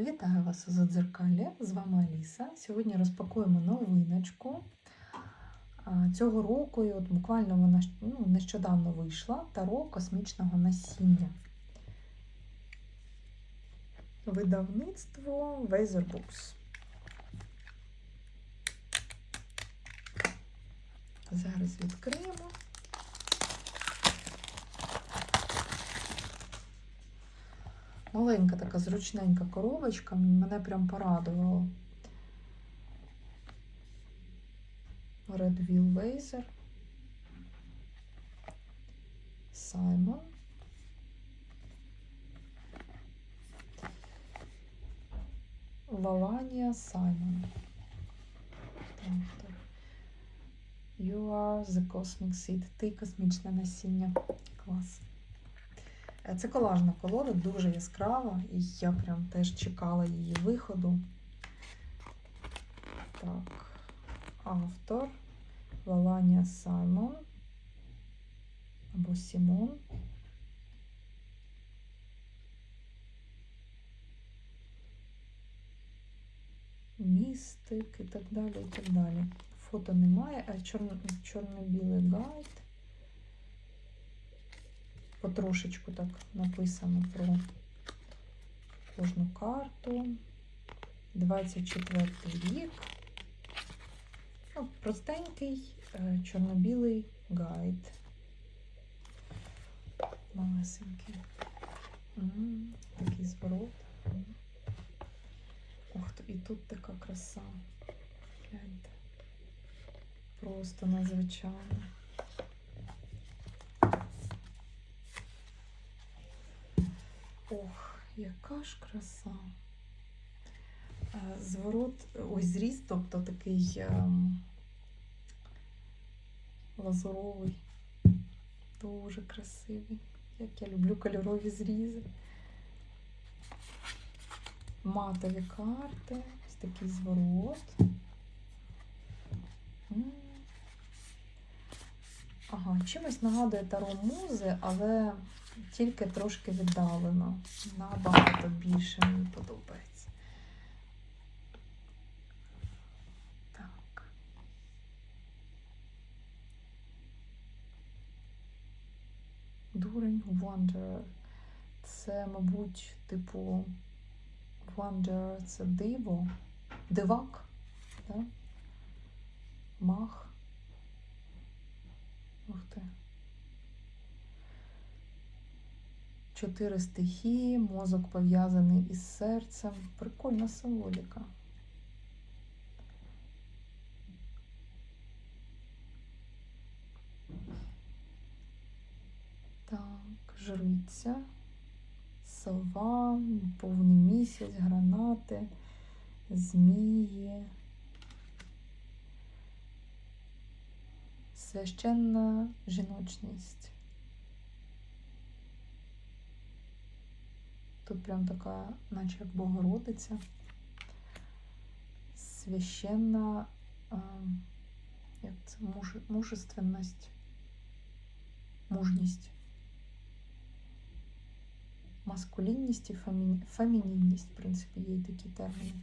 Вітаю вас у Задзеркалі, з вами Аліса. Сьогодні розпакуємо новиночку. Цього року, і от буквально вона ну, нещодавно вийшла Таро космічного насіння. Видавництво Weather Books. Зараз відкриємо. Маленька така зручненька коробочка, мене прям порадувало. Red Wheel Wazer. Саймон. Валанія Саймон. You are the cosmic seed. Ти космічне насіння. Клас. Е, Це колажна колода, дуже яскрава, і я прям теж чекала її виходу. Так, автор Валанія Саймон або Сімон. Містик і так далі, і так далі. Фото немає, а чорно- чорно-білий гайд. Потрошечку так написано про кожну карту. 24 рік. Ну, простенький е, чорно-білий гайд. Малесенький. Такий зворот. Ух, і тут така краса. Гляньте. Просто надзвичайно. Ох, яка ж краса. Е, Зворот, ось зріз, тобто такий ем, лазуровий, дуже красивий. Як я люблю кольорові зрізи. Матові карти, ось такий зворот. Ага, чимось нагадує таро музи, але тільки трошки віддалено. Набагато більше мені подобається. Так. Дурень Wanderer. Це, мабуть, типу Wanderer це диво. Дивак. Да? Мах. Ух ти. Чотири стихії, мозок пов'язаний із серцем. Прикольна символіка. Так, жриця, сова, повний місяць, гранати, змії. Священна жіночність. Тут прям така, наче як Богородиця. Священна, як це, муж, мужественність, мужність. Маскулінність і фемі... фемінінність, в принципі, є такі терміни.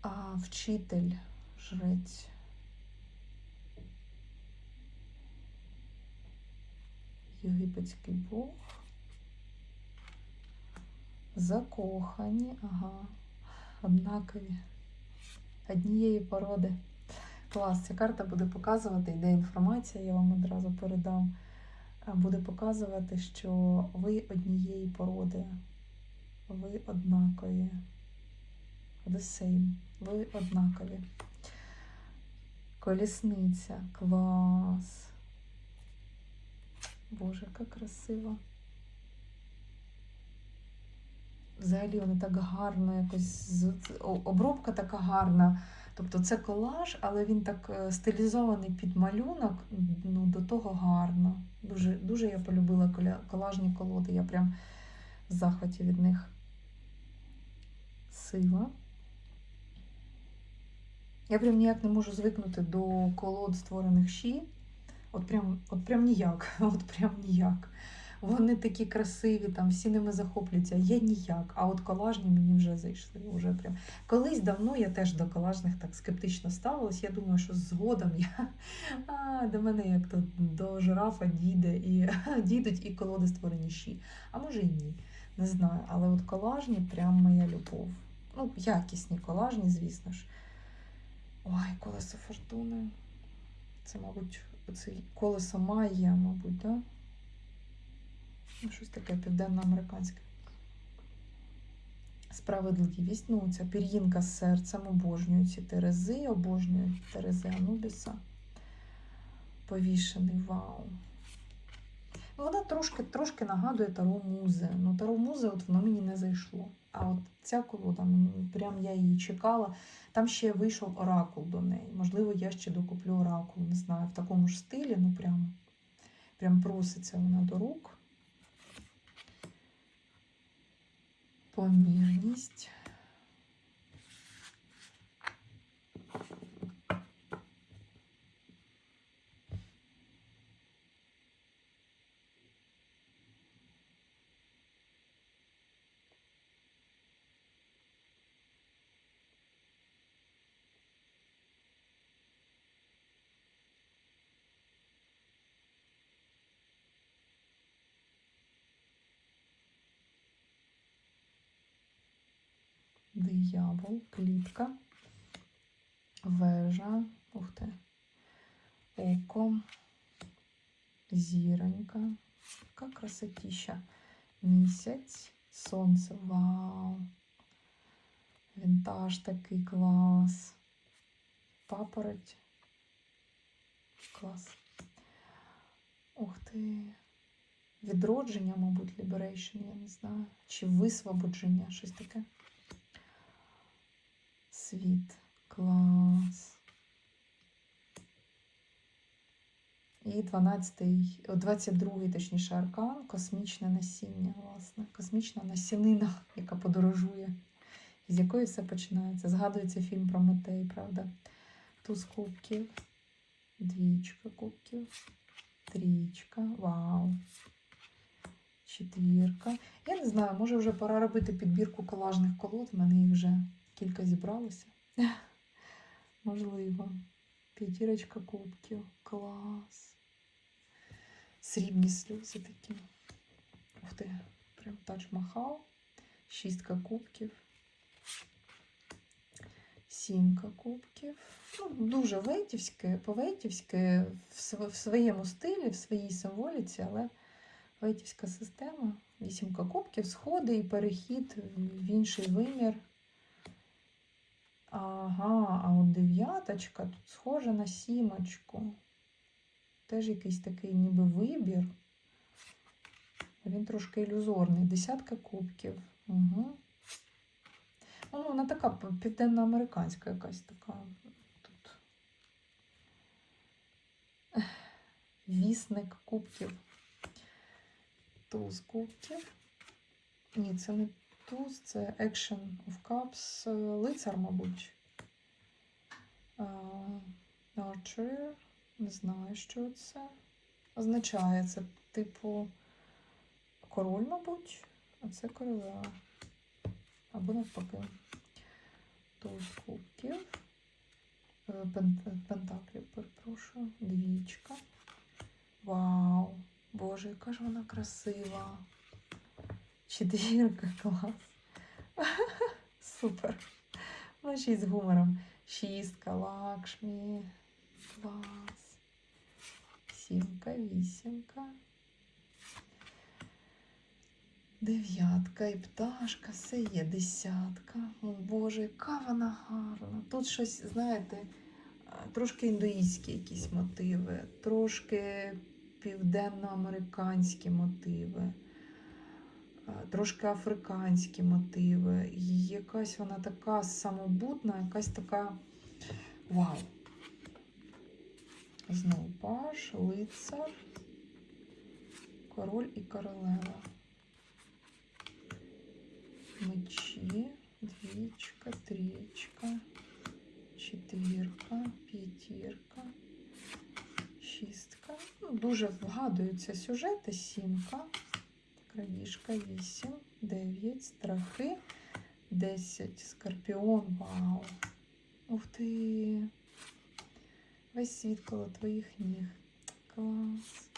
А вчитель, жрець. Єгипетський Бог. Закохані, ага, однакові. Однієї породи. Клас, ця карта буде показувати, йде інформація, я вам одразу передам. Буде показувати, що ви однієї породи. Ви однакові. The same. Ви однакові. Колісниця. Клас. Боже, яка красива. Взагалі вони так гарно якось. Обробка така гарна. Тобто це колаж, але він так е, стилізований під малюнок, ну, до того гарно. Дуже, дуже я полюбила колажні колоди. Я прям в захваті від них. Сила. Я прям ніяк не можу звикнути до колод, створених щі. От прям, от прям ніяк. От прям ніяк. Вони такі красиві, там всі ними захоплюються. Я ніяк. А от колажні мені вже зайшли. Вже прям. Колись давно я теж до колажних так скептично ставилась. Я думаю, що згодом я а, до мене як то до жирафа дійде і дійдуть і колоди створені щі. А може і ні. Не знаю. Але от колажні прям моя любов. Ну, якісні колажні, звісно ж. Ой, колесо фортуни. Це, мабуть, оцей колесо Майя, мабуть? Да? Ну, щось таке південноамериканське. Справедливість. Ну, ця пір'їнка з серцем обожнюю ці терези, обожнюю терези Анубіса. Повішений, вау. Ну, Вона трошки трошки нагадує Таро Музи. Ну, Таро Музи от воно мені не зайшло. А от ця колода, ну, прям я її чекала. Там ще вийшов оракул до неї. Можливо, я ще докуплю оракул, не знаю, в такому ж стилі, ну прям, прям проситься вона до рук. Помірність. Диявол, клітка, вежа, ух ти, око, зіронька, яка красотіща, місяць, сонце, вау, вінтаж такий клас, папороть, клас. Ух ти. Відродження, мабуть, liberation, я не знаю. Чи висвободження, щось таке. Світ. Клас. І 12-й, 22-й, точніше, аркан, космічне насіння, власне. Космічна насінина, яка подорожує, з якої все починається. Згадується фільм про Метей, правда? Туз кубків, двічка кубків, трічка, вау. Четвірка. Я не знаю, може вже пора робити підбірку колажних колод. В мене їх вже кілька зібралося. Можливо. П'ятірочка кубків. Клас. Срібні сльози такі. Ух ти, прям тадж-махал. Шістка кубків. Сімка кубків. Ну, дуже вейтівське, по-вейтівськи, в в своєму стилі, в своїй символіці, але вейтівська система. Вісімка кубків, сходи і перехід в інший вимір. Ага, а от дев'яточка тут схожа на сімочку. Теж якийсь такий ніби вибір. Він трошки ілюзорний. Десятка кубків. Угу. Ну, вона така південноамериканська якась така тут. Вісник кубків. Туз кубків. Ні, це не туз, це Action of Cups. е, Лицар, мабуть. А, Archer. Не знаю, що це означає. Це типу король, мабуть, а це королева. Або навпаки. Туз кубків. Е, Пентаклів, перепрошую. Двічка. Вау! Боже, яка ж вона красива. Четвірка, клас. Супер. Ну, ще й з гумором. Шістка, лакшмі. Клас. Сімка, вісімка. Дев'ятка і пташка, все є десятка. О Боже, яка вона гарна. Тут щось, знаєте, трошки індуїзькі якісь мотиви, трошки південноамериканські мотиви, трошки африканські мотиви. І якась вона така самобутна, якась така вау. Знову паш, лицар, король і королева. Мечі, двічка, трічка, четвірка, п'ятірка, шістка. Ну, дуже вгадуються сюжети, сімка, фішка, 8, 9, страхи, 10, скорпіон, вау. Ух ти. Весь світ коло твоїх ніг. Клас.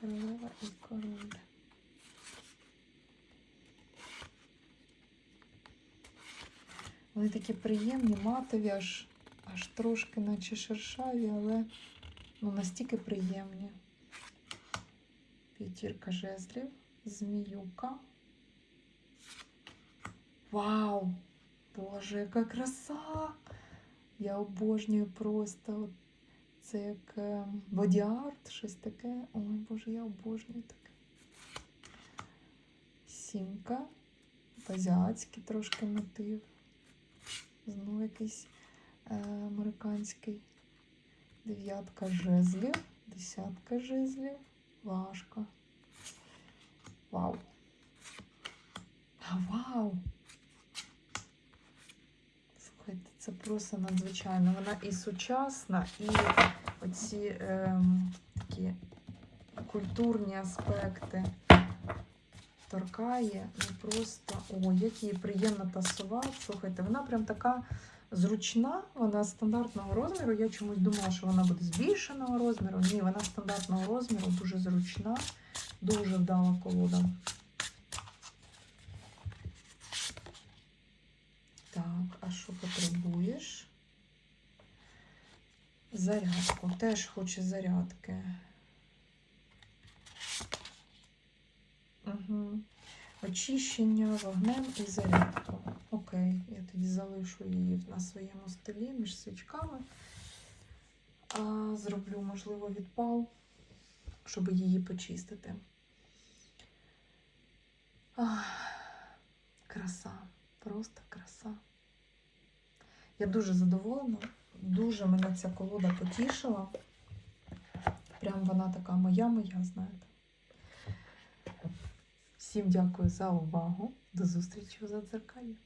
Королева і король. Вони такі приємні, матові, аж, аж трошки наче шершаві, але ну, настільки приємні. П'ятірка жезлів, зміюка. Вау! Боже, яка краса! Я обожнюю просто. Це як е, боді-арт, щось таке. Ой, Боже, я обожнюю таке. Сімка. Азіатський трошки мотив. Знову якийсь е, американський. Дев'ятка жезлів, десятка жезлів. Важко. Вау. Вау! Слухайте, це просто надзвичайно. Вона і сучасна, і оці ем, такі культурні аспекти торкає. Ну просто, о, як її приємно тасувати. Слухайте, вона прям така зручна, вона стандартного розміру. Я чомусь думала, що вона буде збільшеного розміру. Ні, вона стандартного розміру, дуже зручна, дуже вдала колода. Так, а що потребуєш? Зарядку. Теж хоче зарядки. Угу. Очищення вогнем і зарядку. Окей, тоді залишу її на своєму столі між свічками. А, зроблю, можливо, відпал, щоб її почистити. Ах, краса, просто краса. Я дуже задоволена, дуже мене ця колода потішила. Прям вона така моя-моя, знаєте. Всім дякую за увагу. До зустрічі у задзеркалі.